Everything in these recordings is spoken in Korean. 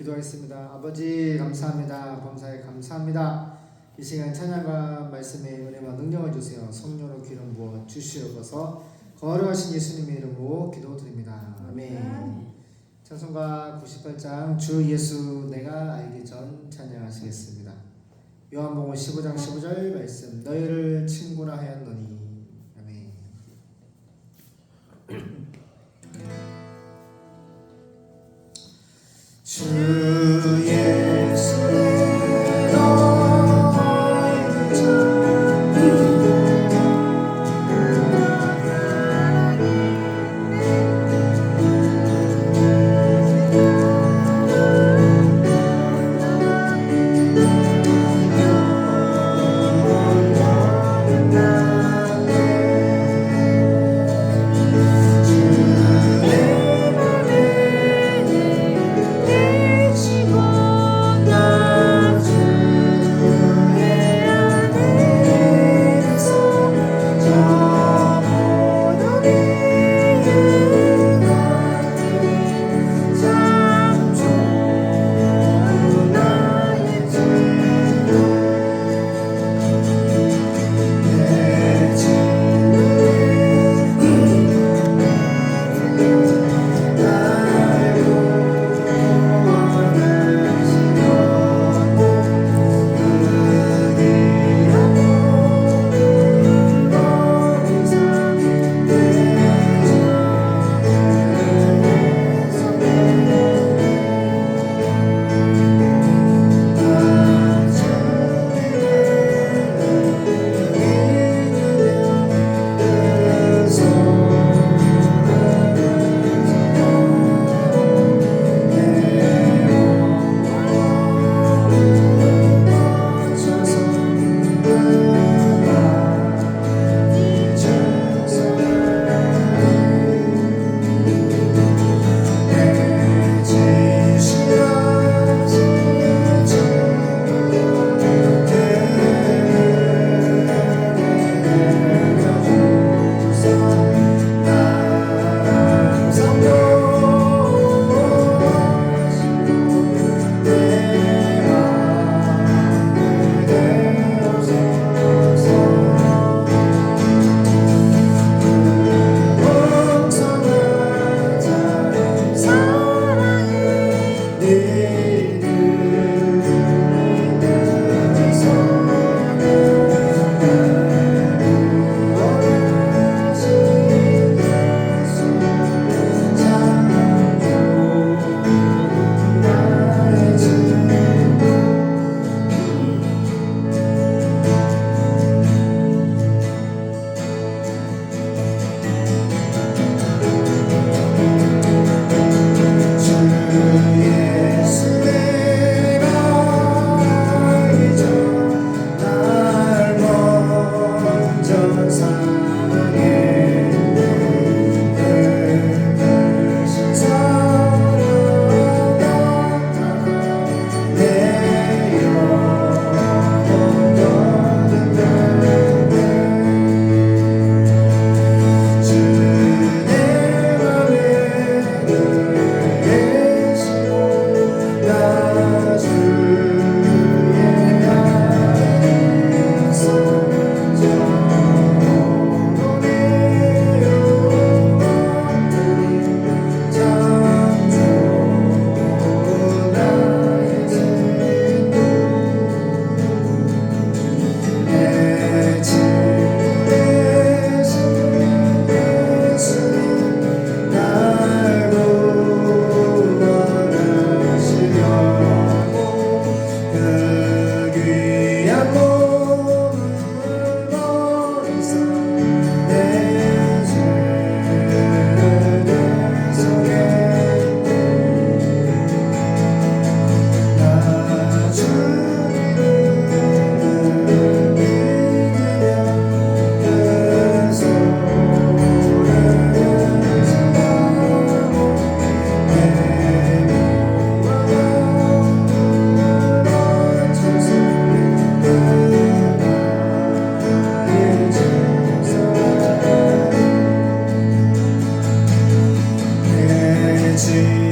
기도하겠습니다. 아버지 감사합니다. 범사에 감사합니다. 이 시간 찬양과 말씀의 은혜와 능력을 주세요. 성령으로 기름 부어 주시옵소서. 거룩하신 예수님의 이름으로 기도드립니다. 아멘. 찬송가 98장 주 예수 내가 알기 전 찬양하시겠습니다. 요한복음 15장 15절 말씀 너희를 친구라 하였노니 see.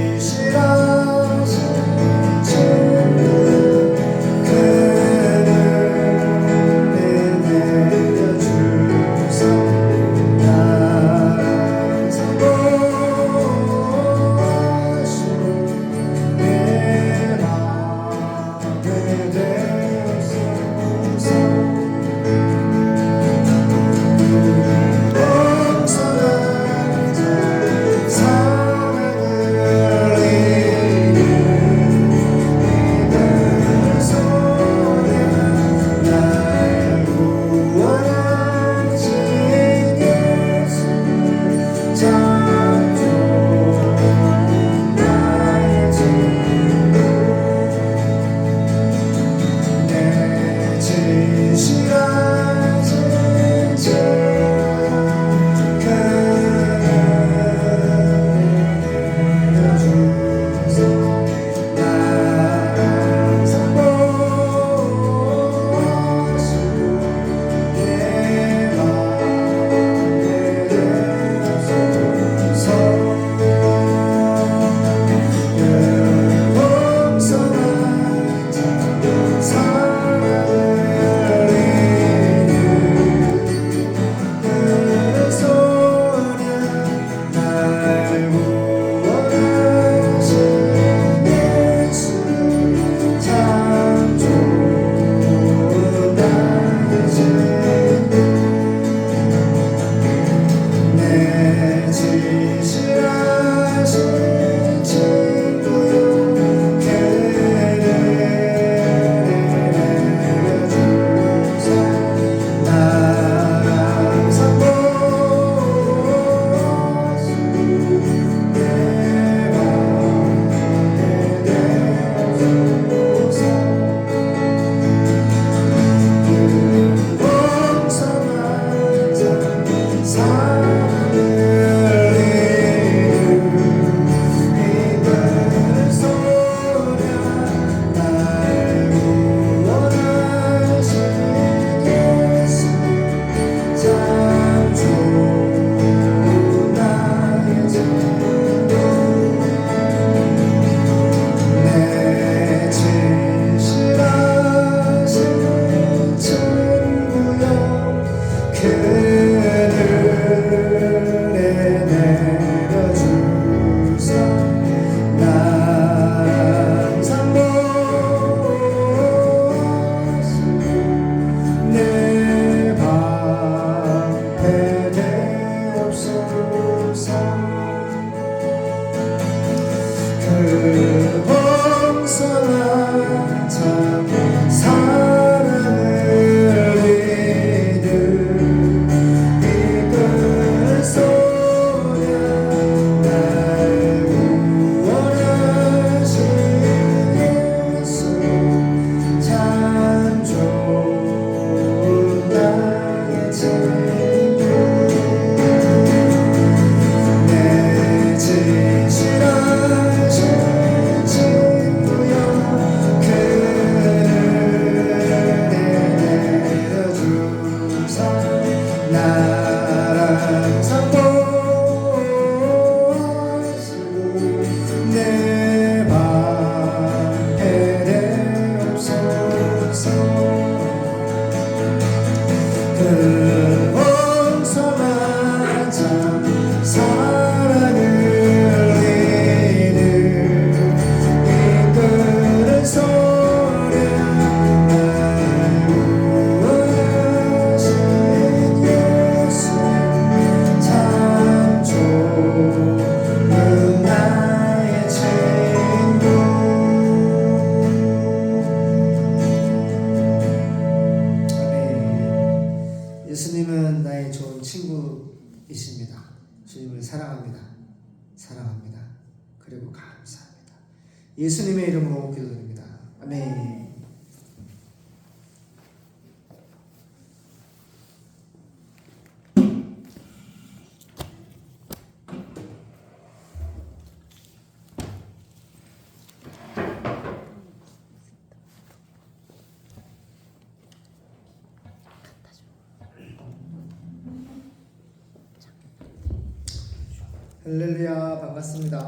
할렐루야 반갑습니다.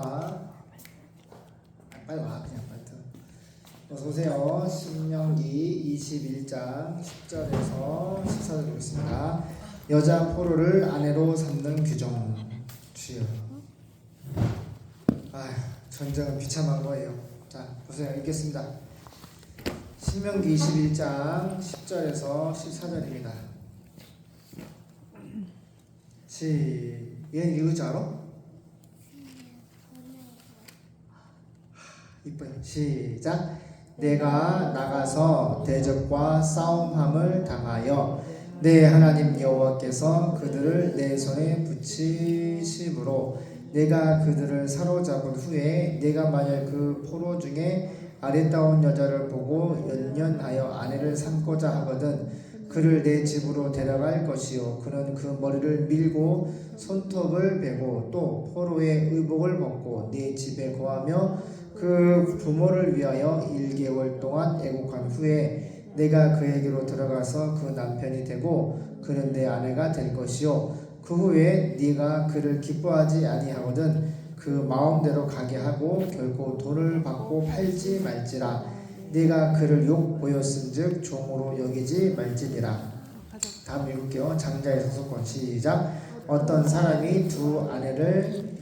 빨리 와 그냥 빨리 들어. 어서 오세요. 신명기 21장 10절에서 14절 보겠습니다. 여자 포로를 아내로 삼는 규정 주여. 아 전쟁은 비참한 거예요. 자 보세요 읽겠습니다. 신명기 21장 10절에서 14절입니다. 시, 얘 읽을지 알아? 이뻐요. 시작. 내가 나가서 대적과 싸움함을 당하여 내 하나님 여호와께서 그들을 내 손에 붙이심으로 내가 그들을 사로잡은 후에 내가 만약 그 포로 중에 아름다운 여자를 보고 연연하여 아내를 삼고자 하거든 그를 내 집으로 데려갈 것이요 그는 그 머리를 밀고 손톱을 베고 또 포로의 의복을 벗고 내 집에 거하며 그 부모를 위하여 1개월 동안 애국한 후에 내가 그에게로 들어가서 그 남편이 되고 그는 내 아내가 될 것이요. 그 후에 네가 그를 기뻐하지 아니하거든 그 마음대로 가게 하고 결코 돈을 받고 팔지 말지라. 네가 그를 욕 보였은즉 종으로 여기지 말지니라. 다음 읽을게요. 장자의 소속권. 시작. 어떤 사람이 두 아내를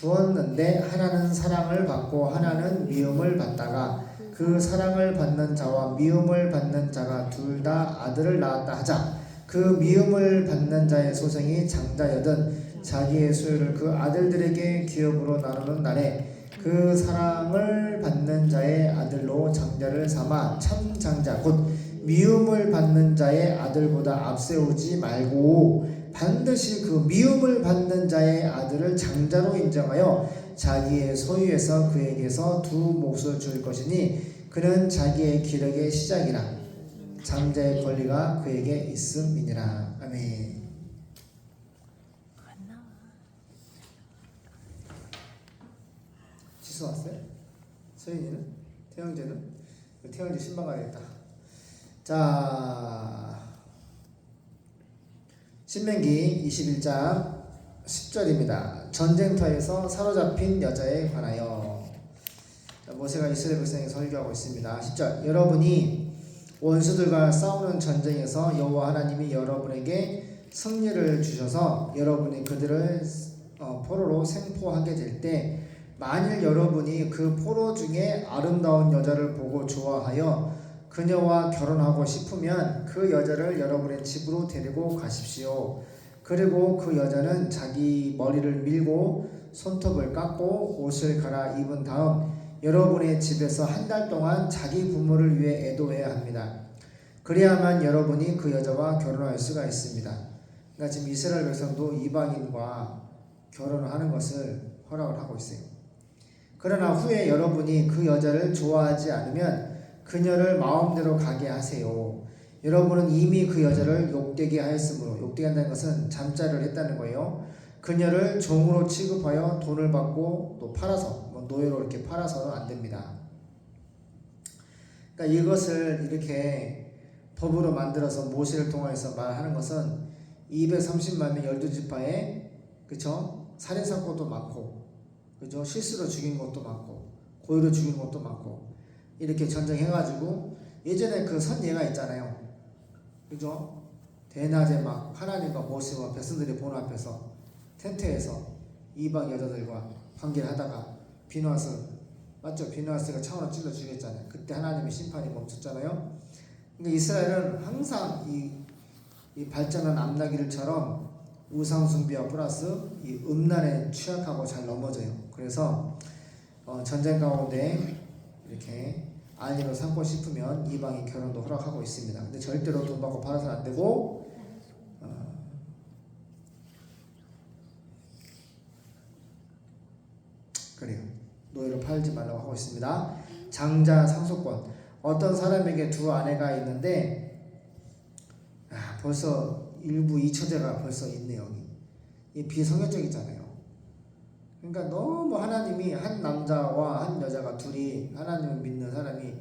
두었는데 하나는 사랑을 받고 하나는 미움을 받다가 그 사랑을 받는 자와 미움을 받는 자가 둘 다 아들을 낳았다 하자. 그 미움을 받는 자의 소생이 장자여든 자기의 소유를 그 아들들에게 기업으로 나누는 날에 그 사랑을 받는 자의 아들로 장자를 삼아 참 장자 곧 미움을 받는 자의 아들보다 앞세우지 말고 반드시 그 미움을 받는 자의 아들을 장자로 인정하여 자기의 소유에서 그에게서 두 몫을 줄 것이니 그는 자기의 기력의 시작이라 장자의 권리가 그에게 있음이니라 아멘. 지수 왔어요? 서인이는? 태영재는? 태영재 신방 가야겠다. 자, 신명기 21장 10절입니다. 전쟁터에서 사로잡힌 여자에 관하여 자, 모세가 이스라엘 백성에게 설교하고 있습니다. 10절 여러분이 원수들과 싸우는 전쟁에서 여호와 하나님이 여러분에게 승리를 주셔서 여러분이 그들을 어, 포로로 생포하게 될 때 만일 여러분이 그 포로 중에 아름다운 여자를 보고 좋아하여 그녀와 결혼하고 싶으면 그 여자를 여러분의 집으로 데리고 가십시오. 그리고 그 여자는 자기 머리를 밀고 손톱을 깎고 옷을 갈아 입은 다음 여러분의 집에서 한 달 동안 자기 부모를 위해 애도해야 합니다. 그래야만 여러분이 그 여자와 결혼할 수가 있습니다. 그러니까 지금 이스라엘 백성도 이방인과 결혼을 하는 것을 허락을 하고 있어요. 그러나 후에 여러분이 그 여자를 좋아하지 않으면 그녀를 마음대로 가게 하세요. 여러분은 이미 그 여자를 욕되게 하였으므로 욕되게 한다는 것은 잠자를 했다는 거예요. 그녀를 종으로 취급하여 돈을 받고 또 팔아서 뭐 노예로 이렇게 팔아서는 안 됩니다. 그러니까 이것을 이렇게 법으로 만들어서 모세를 통해서 말하는 것은 230만 명 열두 지파에 그쵸 살인 사건도 많고 그죠 실수로 죽인 것도 많고 고의로 죽인 것도 많고 이렇게 전쟁해가지고 예전에 그 선예가 있잖아요. 그죠? 대낮에 막 하나님과 모세와 백성들이 보는 앞에서 텐트에서 이방 여자들과 관계를 하다가 비누아스 맞죠? 비누아스가 창으로 찔러 죽였잖아요. 그때 하나님의 심판이 멈췄잖아요. 그러니까 이스라엘은 항상 이, 이 발전한 암나기를처럼 우상 숭배와 플러스 이 음란에 취약하고 잘 넘어져요. 그래서 어, 전쟁 가운데 이렇게 아내로 삼고 싶으면 이방인 결혼도 허락하고 있습니다. 근데 절대로 돈 받고 팔아서는 안 되고 어, 그래요. 노예로 팔지 말라고 하고 있습니다. 장자 상속권. 어떤 사람에게 두 아내가 있는데 아, 벌써 일부 이처제가 벌써 있네 여기. 이 비성경적이잖아요. 그러니까 너무 하나님이 한 남자와 한 여자가 둘이 하나님을 믿는 사람이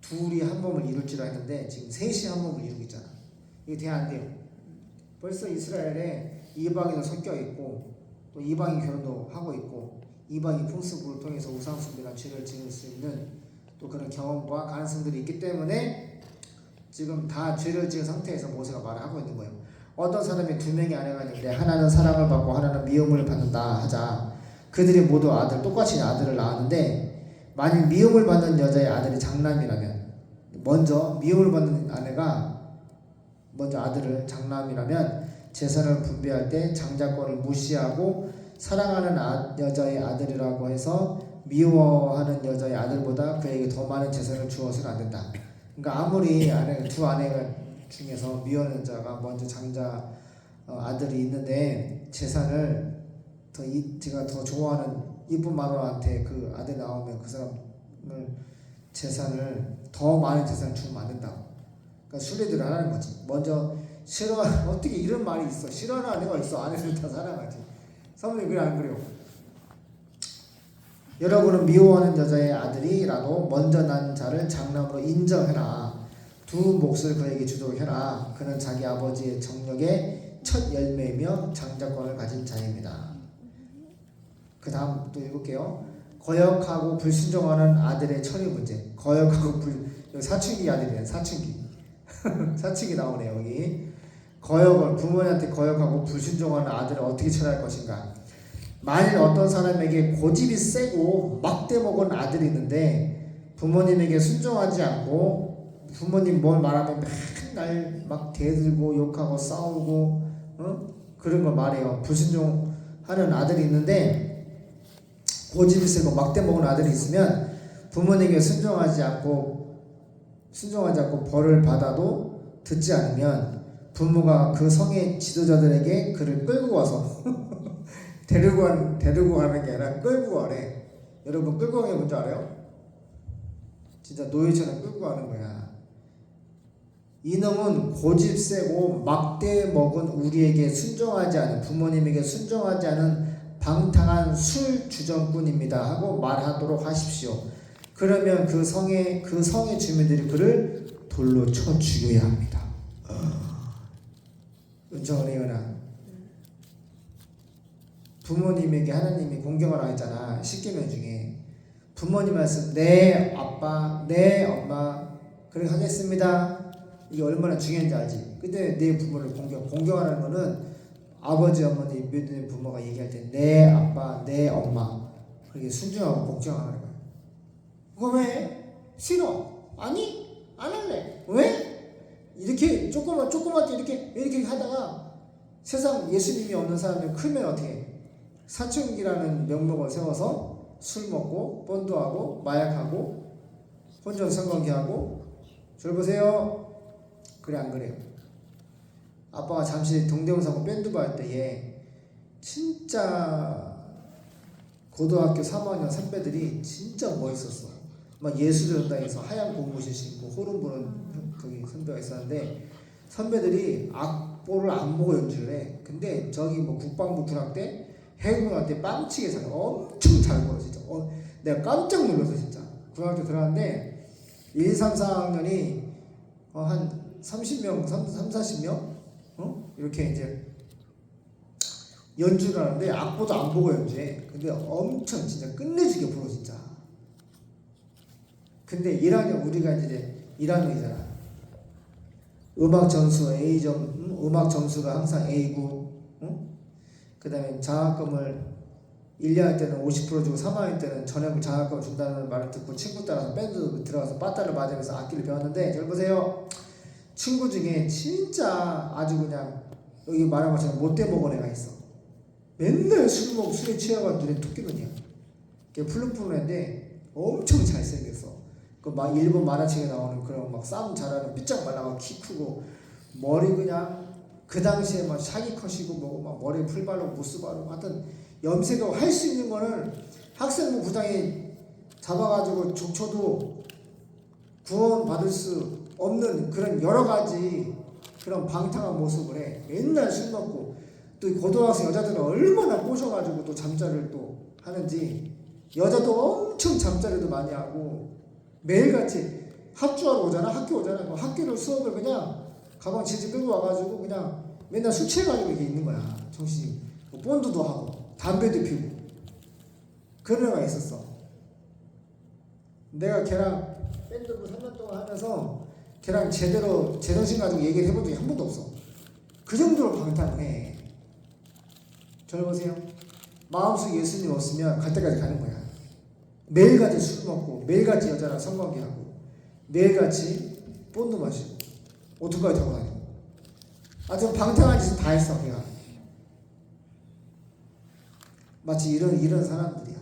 둘이 한 몸을 이룰 줄 알았는데 지금 셋이 한 몸을 이루고 있잖아. 이게 돼야 안 돼요. 벌써 이스라엘에 이방인도 섞여 있고 또 이방인 결혼도 하고 있고 이방인 풍습을 통해서 우상숭배나 죄를 지을 수 있는 또 그런 경험과 가능성들이 있기 때문에 지금 다 죄를 지은 상태에서 모세가 말을 하고 있는 거예요. 어떤 사람이 두 명의 아내가 있는데 하나는 사랑을 받고 하나는 미움을 받는다 하자. 그들이 모두 아들 똑같이 아들을 낳았는데 만일 미움을 받는 여자의 아들이 장남이라면 먼저 미움을 받는 아내가 먼저 아들을 장남이라면 재산을 분배할 때 장자권을 무시하고 사랑하는 아, 여자의 아들이라고 해서 미워하는 여자의 아들보다 그에게 더 많은 재산을 주어서는 안 된다. 그러니까 아무리 아내 두 아내가 중에서 미워하는 자가 먼저 장자 어, 아들이 있는데 재산을 더 이, 제가 더 좋아하는 이쁜 마누라한테 그 아들 나오면 그 사람을 재산을 더 많은 재산을 주면 안 된다고. 그러니까 순례들을 하라는 거지. 먼저 싫어 어떻게 이런 말이 있어? 싫어하는 아내가 있어. 아내를 다 사랑하지. 사모님 그래 안 그래요? 여러분은 미워하는 여자의 아들이라도 먼저 난 자를 장남으로 인정해라. 두 몫을 그에게 주도록 해라. 그는 자기 아버지의 정력의 첫 열매이며 장자권을 가진 자입니다. 그 다음 또 읽을게요. 거역하고 불순종하는 아들의 처리 문제. 거역하고 불 사춘기 아들이에요. 사춘기. 사춘기 나오네요 여기. 거역을 부모님한테 거역하고 불순종하는 아들을 어떻게 처리할 것인가? 만일 어떤 사람에게 고집이 세고 막대 먹은 아들이 있는데 부모님에게 순종하지 않고 부모님 뭘 말하면 맨날 막 대들고 욕하고 싸우고 어? 그런 걸 말해요. 불순종하는 아들이 있는데 고집이 세고 막대 먹은 아들이 있으면 부모님에게 순종하지 않고 순종하지 않고 벌을 받아도 듣지 않으면 부모가 그 성의 지도자들에게 그를 끌고 와서 데리고 간 데리고 가는 게 아니라 끌고 가래. 여러분 끌고 가는 게 뭔지 알아요? 진짜 노예처럼 끌고 가는 거야. 이놈은 고집 세고 막대 먹은 우리에게 순종하지 않은 부모님에게 순종하지 않은 방탕한 술 주정꾼입니다 하고 말하도록 하십시오. 그러면 그 성의 그 성의 주민들이 그를 돌로 쳐 죽여야 합니다. 은정은 혜연아 부모님에게 하나님이 공경하라 했잖아. 십계명 중에 부모님 말씀 네 아빠 네 엄마 그렇게 하겠습니다. 이게 얼마나 중요한지 알지? 근데 내 부모를 공경 공경하는 거는 아버지 어머니 믿는 부모가 얘기할 때네 아빠 네 엄마 그렇게 순종하고 복종하는 거야. 그거 왜 싫어? 아니 안 할래. 왜? 이렇게 조그만 조그맣게 이렇게 이렇게 하다가 세상 예수님이 없는 사람이 크면 어떻게? 해? 사춘기라는 명목을 세워서 술 먹고 본도하고 마약하고 혼전 성관계하고 절 보세요. 그래 안 그래요? 아빠가 잠시 동대문사고 밴드부 할 때에 진짜 고등학교 3학년 선배들이 진짜 멋있었어. 막 예술의 연당에서 하얀 고무신 신고 호름 부는 거기 선배가 있었는데 선배들이 악보를 안 보고 연주를 해. 근데 저기 뭐 국방부 군악대 해군한테 빵치게 잘 엄청 잘 불어 진짜. 어, 내가 깜짝 놀랐어 진짜. 군학교 들어갔는데 1, 3, 4학년이 어, 한 30명, 3, 3 40명 어? 이렇게 이제 연주를 하는데 악보도 안 보고 연주해. 근데 엄청 진짜 끝내주게 불어 진짜. 근데 1학년 우리가 이제 1학년이잖아. 음악 점수 A점, 음, 음악 점수가 항상 A고, 응? 그 다음에 장학금을 1년 때는 50% 주고 3학년 때는 전액 장학금을 준다는 말을 듣고 친구 따라서 밴드 들어가서 빠따를 맞으면서 악기를 배웠는데 잘 보세요. 친구 중에 진짜 아주 그냥 여기 말한 것처럼 못돼 먹은 애가 있어. 맨날 술 먹고 술에 취해가지고 눈에 토끼눈이야. 걔 푸른푸른한데 엄청 잘생겼어. 그 막 일본 만화책에 나오는 그런 막 싸움 잘하는 삐쩍 말라가 키 크고 머리 그냥 그 당시에 막 샤기 컷이고 뭐고 막 머리에 풀 바르고 무스 바르고 하여튼 염색하고 할수 있는 거는 학생부 부당에 잡아가지고 족쳐도 구원 받을 수 없는 그런 여러 가지 그런 방탕한 모습을 해. 맨날 술 먹고. 또이 고등학생 여자들은 얼마나 꼬셔가지고 또 잠자리를 또 하는지. 여자도 엄청 잠자리도 많이 하고. 매일같이 합주하러 오잖아. 학교 오잖아. 학교를 수업을 그냥 가방 지지 끌고 와가지고 그냥 맨날 술 취해가지고 이렇게 있는 거야. 정신이. 뭐 본드도 하고 담배도 피우고. 그런 애가 있었어. 내가 걔랑 밴드부 3년 동안 하면서 걔랑 제대로 제정신 가지고 얘기를 해본 적이 한 번도 없어. 그 정도로 방탕을 해 저를 보세요. 마음속에 예수님 없으면 갈 때까지 가는 거야. 매일같이 술 먹고 매일같이 여자랑 성관계하고 매일같이 본드 마시고 오토바이 타고 다니고 아주 방탕한 짓을 다 했어 그냥 마치 이런 이런 사람들이야.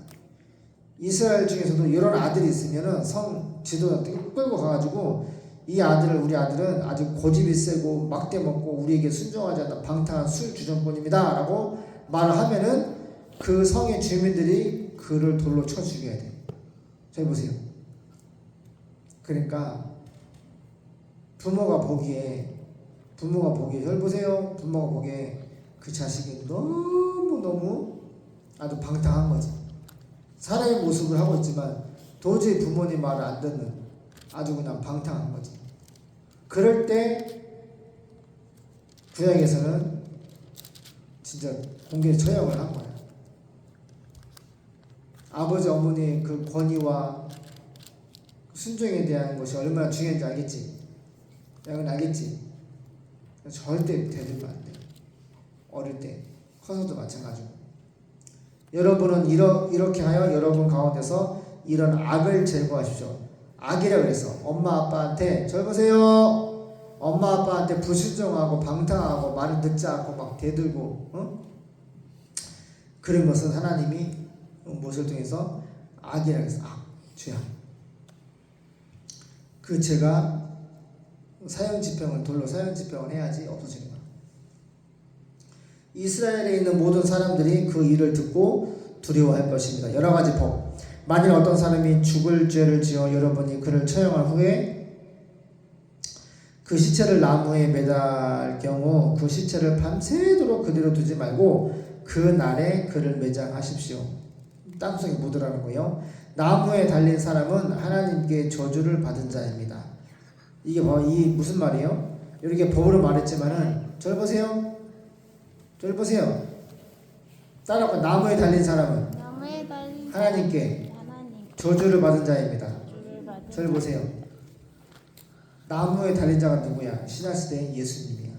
이스라엘 중에서도 이런 아들이 있으면은 성 지도자 끌고 가가지고 이 아들을 우리 아들은 아주 고집이 세고 막대 먹고 우리에게 순종하지 않는 방탕한 술 주정꾼입니다라고 말을 하면은 그 성의 주민들이 그를 돌로 쳐 죽여야 돼. 잘 보세요. 그러니까 부모가 보기에 부모가 보기에 잘 보세요. 부모가 보기에 그 자식이 너무 너무 아주 방탕한 거지. 사람의 모습을 하고 있지만 도저히 부모님 말을 안 듣는 아주 그냥 방탕한 거지. 그럴 때 구약에서는 진짜 공개 처형을 한 거야. 아버지 어머니의 그 권위와 순종에 대한 것이 얼마나 중요한지 알겠지? 양은 알겠지? 절대 대들면 안 돼. 어릴 때 커서도 마찬가지고. 여러분은 이러, 이렇게 하여 여러분 가운데서 이런 악을 제거하십시오. 악이라 그랬어. 엄마 아빠한테 절 보세요. 엄마 아빠한테 불순종하고 방탕하고 말을 듣지 않고 막 대들고 어? 그런 것은 하나님이 무엇을 통해서 악이라 해서 악, 죄악. 그 죄가 사형 집행을 돌로 사형 집행을 해야지 없어지는 거야. 이스라엘에 있는 모든 사람들이 그 일을 듣고 두려워할 것입니다. 여러 가지 법. 만일 어떤 사람이 죽을 죄를 지어 여러분이 그를 처형한 후에 그 시체를 나무에 매달 경우 그 시체를 밤새도록 그대로 두지 말고 그 날에 그를 매장하십시오. 땅속에 묻으라는 거예요. 나무에 달린 사람은 하나님께 저주를 받은 자입니다. 이게 뭐 이 무슨 말이에요? 이렇게 법으로 말했지만은 절 보세요. 절 보세요. 따라가 나무에 달린 사람은 나무에 달린 하나님께 하나님 저주를 받은 자입니다. 절 보세요. 나무에 달린 자가 누구야? 신화시대의 예수님이야.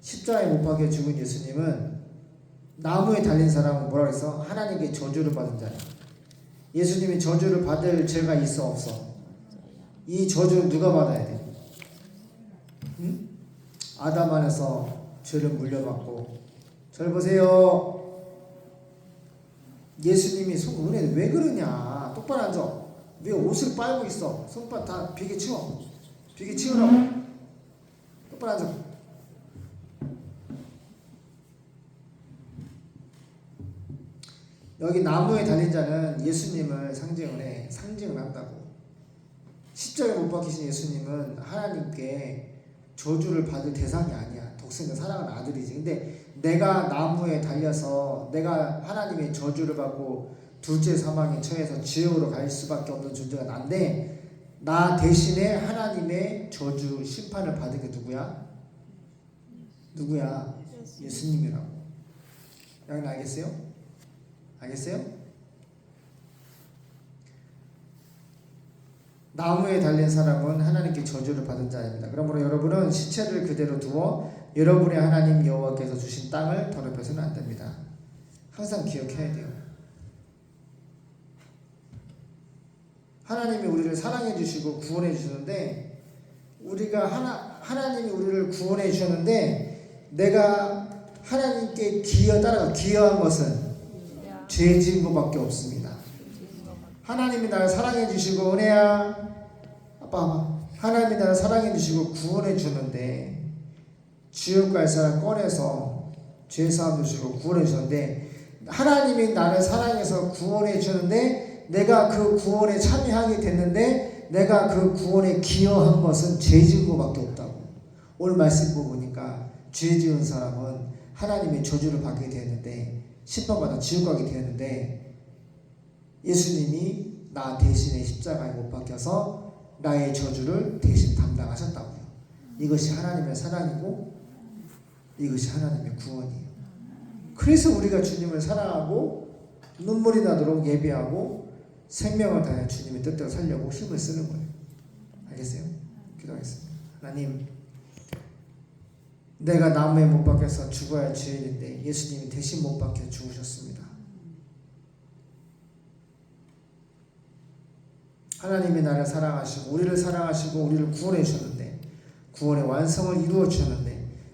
십자가에 못 박혀 죽은 예수님은 나무에 달린 사람은 뭐라 그랬어? 하나님께 저주를 받은 자야. 예수님이 저주를 받을 죄가 있어 없어? 이 저주를 누가 받아야 돼? 응? 아담 안에서 죄를 물려받고 절 보세요. 예수님이 속 은혜 왜 그러냐? 똑바로 앉아. 왜 옷을 빨고 있어? 손발 다 비게 치워. 비게 치우라고. 똑바로 앉아. 여기 나무에 달린 자는 예수님을 상징을 해. 상징을 한다고. 십자가에 못 박히신 예수님은 하나님께 저주를 받을 대상이 아니야. 독생자 사랑하는 아들이지. 근데 내가 나무에 달려서 내가 하나님의 저주를 받고 둘째 사망에 처해서 지옥으로 갈 수밖에 없는 존재가 난데 나 대신에 하나님의 저주 심판을 받은 게 누구야? 누구야? 예수님이라고. 여러분 알겠어요? 알겠어요? 나무에 달린 사람은 하나님께 저주를 받은 자입니다. 그러므로 여러분은 시체를 그대로 두어 여러분의 하나님 여호와께서 주신 땅을 더럽혀서는 안 됩니다. 항상 기억해야 돼요. 하나님이 우리를 사랑해 주시고 구원해 주셨는데 우리가 하나 하나님이 우리를 구원해 주셨는데 내가 하나님께 기어 따라가 기여한 것은 죄 지은 것밖에 없습니다. 하나님이 나를 사랑해 주시고 은혜야 아빠 하나님이 나를 사랑해 주시고 구원해 주는데 지옥 갈 사람 꺼내서 죄 사함 주시고 구원해 주셨는데 하나님이 나를 사랑해서 구원해 주는데 내가 그 구원에 참여하게 됐는데 내가 그 구원에 기여한 것은 죄 지은 것밖에 없다고. 오늘 말씀 보니까 죄 지은 사람은 하나님의 저주를 받게 되었는데 심판받아 지옥 가게 되었는데 예수님이 나 대신에 십자가에 못 박혀서 나의 저주를 대신 담당하셨다고요. 이것이 하나님의 사랑이고 이것이 하나님의 구원이에요. 그래서 우리가 주님을 사랑하고 눈물이 나도록 예배하고 생명을 다해 주님의 뜻대로 살려고 힘을 쓰는 거예요. 알겠어요? 기도하겠습니다. 하나님, 내가 나무에 못 박혀서 죽어야 할 죄인인데 예수님이 대신 못 박혀 죽으셨습니다. 하나님이 나를 사랑하시고 우리를 사랑하시고 우리를 구원해 주셨는데 구원의 완성을 이루어 주셨는데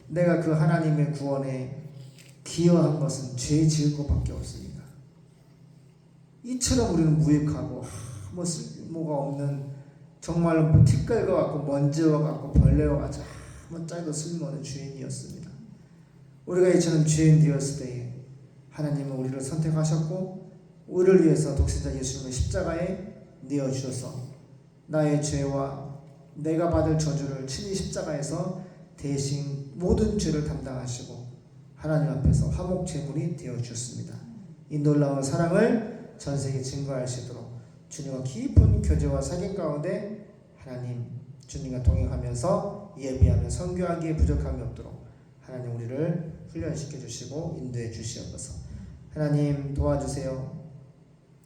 내가 그 하나님의 구원에 기여한 것은 죄 지을 것밖에 없습니다. 이처럼 우리는 무익하고 아무 쓸모가 없는 정말로 뭐 티끌과 같고 먼지와 같고 벌레와 같이 아무 짝도 쓸모없는 죄인이었습니다. 우리가 이처럼 죄인 되었을 때에 하나님은 우리를 선택하셨고 우리를 위해서 독생자 예수님을 십자가에 내어 주셔서 나의 죄와 내가 받을 저주를 친히 십자가에서 대신 모든 죄를 담당하시고 하나님 앞에서 화목 제물이 되어 주셨습니다. 이 놀라운 사랑을 전 세계 증거할 수 있도록 주님과 깊은 교제와 사귐 가운데 하나님 주님과 동행하면서 예배하며 선교하기에 부족함이 없도록 하나님 우리를 훈련시켜 주시고 인도해 주시옵소서. 하나님 도와주세요.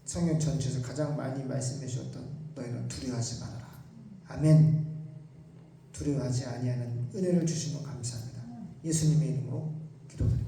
성경 전체에서 가장 많이 말씀해 주셨던 너희는 두려워하지 말아라. 아멘. 두려워하지 아니하는 은혜를 것 감사합니다. 예수님의 이름으로 기도드립니다.